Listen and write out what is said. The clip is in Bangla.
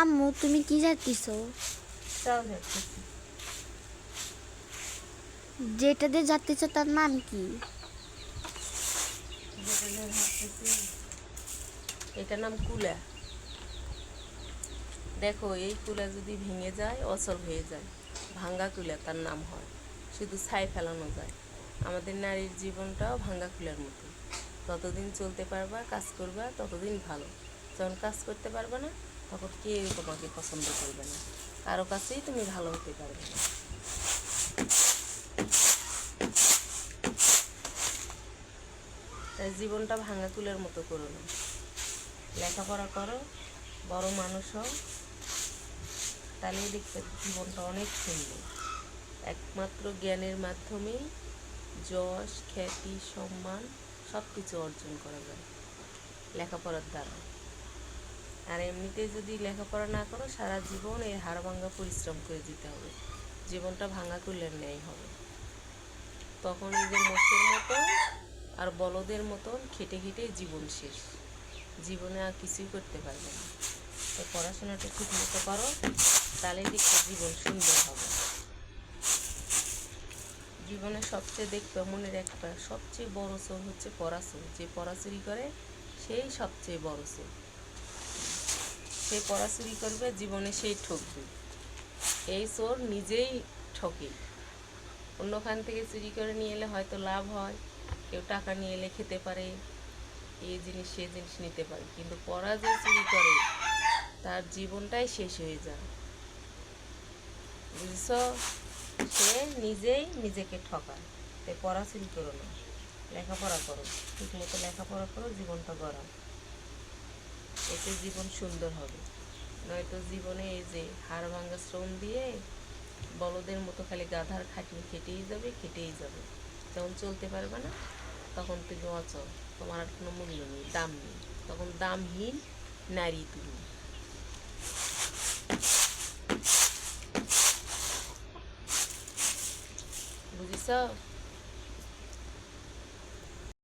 আম্মু, তুমি কি যাচ্ছিস যেটা দিয়ে যাচ্ছিস তার নাম কি? এটার নাম কুলা। দেখো, এই কুলা যদি ভেঙে যায়, অচল হয়ে যায়। ভাঙ্গা কুলা তার নাম হয়। শুধু ছাই ফেলানো যায়। আমাদের নারীর জীবনটাও ভাঙ্গা কুলার মতো। ততদিন চলতে পারবা, কাজ করবা, ততদিন ভালো। যখন কাজ করতে পারবে না তখন কেউ তোমাকে পছন্দ করবে না কারও কাছেই তুমি ভালো হতে পারবে। না তাই জীবনটা ভাঙা কুলের মতো করো না। লেখাপড়া করো, বড় মানুষ হও, তাহলেই দেখতে জীবনটা অনেক সুন্দর। একমাত্র জ্ঞানের মাধ্যমেই যশ, খ্যাতি, সম্মান সব কিছু অর্জন করা যায়। লেখাপড়ার দ্বারা। আর এমনিতে যদি লেখাপড়া না করো, সারা জীবন এই হাড় ভাঙ্গা পরিশ্রম করে দিতে হবে। জীবনটা ভাঙা কুলের ন্যায় হবে। তখন যে মোষের মতো আর বলদের মতন খেটে খেটে জীবন শেষ। জীবনে আর কিছুই করতে পারবে না। তো পড়াশোনাটা ঠিক মতো করো তাহলে দেখতে জীবন সুন্দর হবে। জীবনে সবচেয়ে দেখবে মনের একটা সবচেয়ে বড় চোর হচ্ছে পড়াচোর যে পড়াচুরি করে, সেই সবচেয়ে বড় চোর সে পড়াচুরি করবে, জীবনে সেই ঠকবে। এই চোর নিজেই ঠকে। অন্যখান থেকে চুরি করে নিয়ে এলে হয়তো লাভ হয়। কেউ টাকা নিয়ে এলে খেতে পারে। এই জিনিস, সে জিনিস নিতে পারে। কিন্তু পড়া যে চুরি করে, তার জীবনটাই শেষ হয়ে যায়। বুঝছ? সে নিজেই নিজেকে ঠকায়। তাই পড়া চুরি করো না। লেখাপড়া করো। ঠিক মতো লেখাপড়া করো, জীবনটা গড়াও। এতে জীবন সুন্দর হবে। নয়তো জীবনে এই যে হাড় ভাঙ্গা শ্রম দিয়ে বলদের মতো খালি গাধার খাটনি খেটেই যাবে খেটেই যাবে। যখন চলতে পারবে না, তখন তুমি অচল। তোমার আর কোনো মূল্য নেই, দাম নেই। তখন দামহীন নারী তুমি। বুঝিস